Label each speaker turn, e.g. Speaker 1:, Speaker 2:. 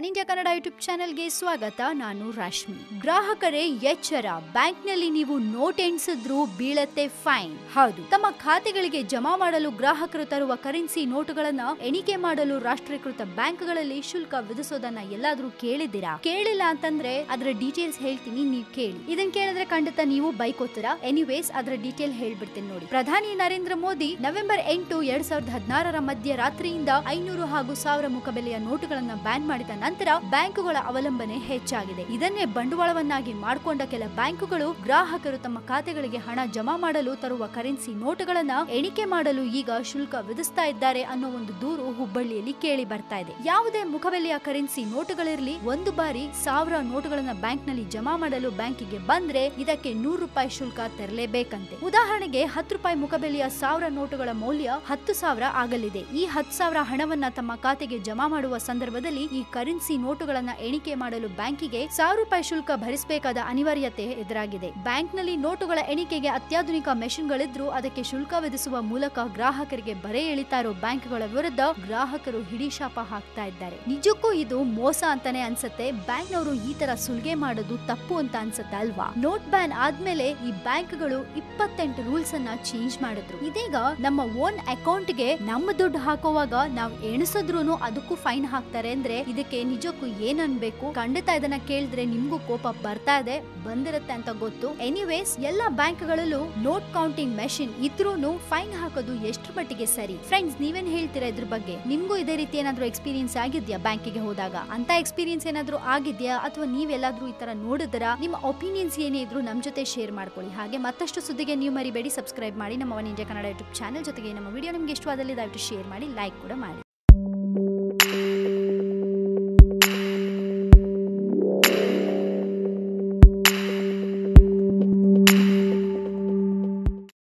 Speaker 1: One India Kannada YouTube ಚಾನೆಲ್ಗೆ ಸ್ವಾಗತ. ನಾನು ರಾಶ್ಮಿ. ಗ್ರಾಹಕರೇ, ಎಚ್ಚರ. ಬ್ಯಾಂಕ್ನಲ್ಲಿ ನೀವು ನೋಟ್ ಎಣಿಸಿದ್ರು ಬೀಳತ್ತೆ ಫೈನ್. ಹೌದು. ತಮ್ಮ ಖಾತೆಗಳಿಗೆ ಜಮಾ ಮಾಡಲು ಗ್ರಾಹಕರು ತರುವ ಕರೆನ್ಸಿ ನೋಟುಗಳನ್ನ ಎಣಿಕೆ ಮಾಡಲು ರಾಷ್ಟ್ರೀಕೃತ ಬ್ಯಾಂಕ್ಗಳಲ್ಲಿ ಶುಲ್ಕ ವಿಧಿಸೋದನ್ನ ಎಲ್ಲಾದ್ರೂ ಕೇಳಿದ್ದೀರಾ? ಕೇಳಿಲ್ಲ ಅಂತಂದ್ರೆ ಅದರ ಡೀಟೇಲ್ಸ್ ಹೇಳ್ತೀನಿ, ನೀವು ಕೇಳಿ. ಇದನ್ ಕೇಳಿದ್ರೆ ಖಂಡಿತ ನೀವು ಬೈಕ್ ಎನಿವೇಸ್ ಅದರ ಡೀಟೇಲ್ ಹೇಳ್ಬಿಡ್ತೀನಿ ನೋಡಿ. ಪ್ರಧಾನಿ ನರೇಂದ್ರ ಮೋದಿ ನವೆಂಬರ್ ಎಂಟು, ಎರಡ್ ಸಾವಿರದ ಹದಿನಾರರ ಮಧ್ಯರಾತ್ರಿಯಿಂದ ಐನೂರು ಹಾಗೂ ಸಾವಿರ ಮುಖಬೆಲೆಯ ನೋಟುಗಳನ್ನ ಬ್ಯಾನ್ ಮಾಡಿದ ನಂತರ ಬ್ಯಾಂಕುಗಳ ಅವಲಂಬನೆ ಹೆಚ್ಚಾಗಿದೆ. ಇದನ್ನೇ ಬಂಡವಾಳವನ್ನಾಗಿ ಮಾಡಿಕೊಂಡ ಕೆಲ ಬ್ಯಾಂಕುಗಳು ಗ್ರಾಹಕರು ತಮ್ಮ ಖಾತೆಗಳಿಗೆ ಹಣ ಜಮಾ ಮಾಡಲು ತರುವ ಕರೆನ್ಸಿ ನೋಟುಗಳನ್ನ ಎಣಿಕೆ ಮಾಡಲು ಈಗ ಶುಲ್ಕ ವಿಧಿಸ್ತಾ ಇದ್ದಾರೆ ಅನ್ನೋ ಒಂದು ದೂರು ಹುಬ್ಬಳ್ಳಿಯಲ್ಲಿ ಕೇಳಿ ಬರ್ತಾ ಇದೆ. ಯಾವುದೇ ಮುಖಬೆಲೆಯ ಕರೆನ್ಸಿ ನೋಟುಗಳಿರಲಿ, ಒಂದು ಬಾರಿ ಸಾವಿರ ನೋಟುಗಳನ್ನ ಬ್ಯಾಂಕ್ನಲ್ಲಿ ಜಮಾ ಮಾಡಲು ಬ್ಯಾಂಕಿಗೆ ಬಂದ್ರೆ ಇದಕ್ಕೆ ನೂರು ರೂಪಾಯಿ ಶುಲ್ಕ ತೆರಲೇಬೇಕಂತೆ. ಉದಾಹರಣೆಗೆ ಹತ್ತು ರೂಪಾಯಿ ಮುಖಬೆಲೆಯ ಸಾವಿರ ನೋಟುಗಳ ಮೌಲ್ಯ ಹತ್ತು ಸಾವಿರ ಆಗಲಿದೆ. ಈ ಹತ್ತು ಸಾವಿರ ಹಣವನ್ನ ತಮ್ಮ ಖಾತೆಗೆ ಜಮಾ ಮಾಡುವ ಸಂದರ್ಭದಲ್ಲಿ ಈ ಕರೆನ್ಸಿ ನೋಟುಗಳನ್ನ ಎಣಿಕೆ ಮಾಡಲು ಬ್ಯಾಂಕಿಗೆ ಸಾವಿರ ರೂಪಾಯಿ ಶುಲ್ಕ ಭರಿಸಬೇಕಾದ ಅನಿವಾರ್ಯತೆ ಎದುರಾಗಿದೆ. ಬ್ಯಾಂಕ್ನಲ್ಲಿ ನೋಟುಗಳ ಎಣಿಕೆಗೆ ಅತ್ಯಾಧುನಿಕ ಮೆಷಿನ್ಗಳಿದ್ರೂ ಅದಕ್ಕೆ ಶುಲ್ಕ ವಿಧಿಸುವ ಮೂಲಕ ಗ್ರಾಹಕರಿಗೆ ಬರೆ ಎಳಿತಾ ಇರೋ ಬ್ಯಾಂಕ್ಗಳ ವಿರುದ್ಧ ಗ್ರಾಹಕರು ಹಿಡಿಶಾಪ ಹಾಕ್ತಾ ಇದ್ದಾರೆ. ನಿಜಕ್ಕೂ ಇದು ಮೋಸ ಅಂತಾನೆ ಅನ್ಸುತ್ತೆ. ಬ್ಯಾಂಕ್ನವರು ಈ ತರ ಸುಲ್ಗೆ ಮಾಡೋದು ತಪ್ಪು ಅಂತ ಅನ್ಸುತ್ತೆ ಅಲ್ವಾ? ನೋಟ್ ಬ್ಯಾನ್ ಆದ್ಮೇಲೆ ಈ ಬ್ಯಾಂಕ್ಗಳು ಇಪ್ಪತ್ತೆಂಟು ರೂಲ್ಸ್ ಅನ್ನ ಚೇಂಜ್ ಮಾಡಿದ್ರು. ಇದೀಗ ನಮ್ಮ ಓನ್ ಅಕೌಂಟ್ಗೆ ನಮ್ಮ ದುಡ್ಡು ಹಾಕುವಾಗ ನಾವು ಎಣಿಸಿದ್ರು ಅದಕ್ಕೂ ಫೈನ್ ಹಾಕ್ತಾರೆ ಅಂದ್ರೆ ಇದಕ್ಕೆ ನಿಜಕ್ಕೂ ಏನ್ ಅನ್ಬೇಕು ಖಂಡಿತ ಇದನ್ನ ಕೇಳಿದ್ರೆ ನಿಮ್ಗೂ ಕೋಪ ಬರ್ತಾ ಇದೆ, ಬಂದಿರುತ್ತೆ ಅಂತ ಗೊತ್ತು. ಎನಿವೇಸ್ ಎಲ್ಲಾ ಬ್ಯಾಂಕ್ಗಳಲ್ಲೂ ನೋಟ್ ಕೌಂಟಿಂಗ್ ಮೆಷಿನ್ ಇದ್ರೂನು ಫೈನ್ ಹಾಕೋದು ಎಷ್ಟ್ರ ಮಟ್ಟಿಗೆ ಸರಿ? ಫ್ರೆಂಡ್ಸ್ ನೀವೇನ್ ಹೇಳ್ತೀರಾ ಇದ್ರ ಬಗ್ಗೆ? ನಿಮ್ಗೂ ಇದೇ ರೀತಿ ಏನಾದ್ರೂ ಎಕ್ಸ್ಪೀರಿಯನ್ಸ್ ಆಗಿದ್ಯಾ ಬ್ಯಾಂಕಿಗೆ ಹೋದಾಗ? ಅಂತ ಎಕ್ಸ್ಪೀರಿಯನ್ಸ್ ಏನಾದ್ರೂ ಆಗಿದ್ಯಾ? ಅಥವಾ ನೀವೆಲ್ಲಾದ್ರೂ ಈ ತರ ನೋಡಿದ್ರ ನಿಮ್ಮ ಒಪಿನಿಯನ್ಸ್ ಏನೇ ಇದ್ರು ನಮ್ ಜೊತೆ ಶೇರ್ ಮಾಡ್ಕೊಳ್ಳಿ. ಹಾಗೆ ಮತ್ತಷ್ಟು ಸುದ್ದಿಗೆ ನೀವು ಮರಿಬೇಡಿ ಸಬ್ಸ್ಕ್ರೈಬ್ ಮಾಡಿ ನಮ್ಮ One India Kannada YouTube channel ಜೊತೆಗೆ ನಮ್ಮ ವಿಡಿಯೋ ನಿಮ್ಗೆ ಇಷ್ಟವಾದಲ್ಲಿ ದಯವಿಟ್ಟು ಶೇರ್ ಮಾಡಿ ಲೈಕ್ ಕೂಡ ಮಾಡಿ.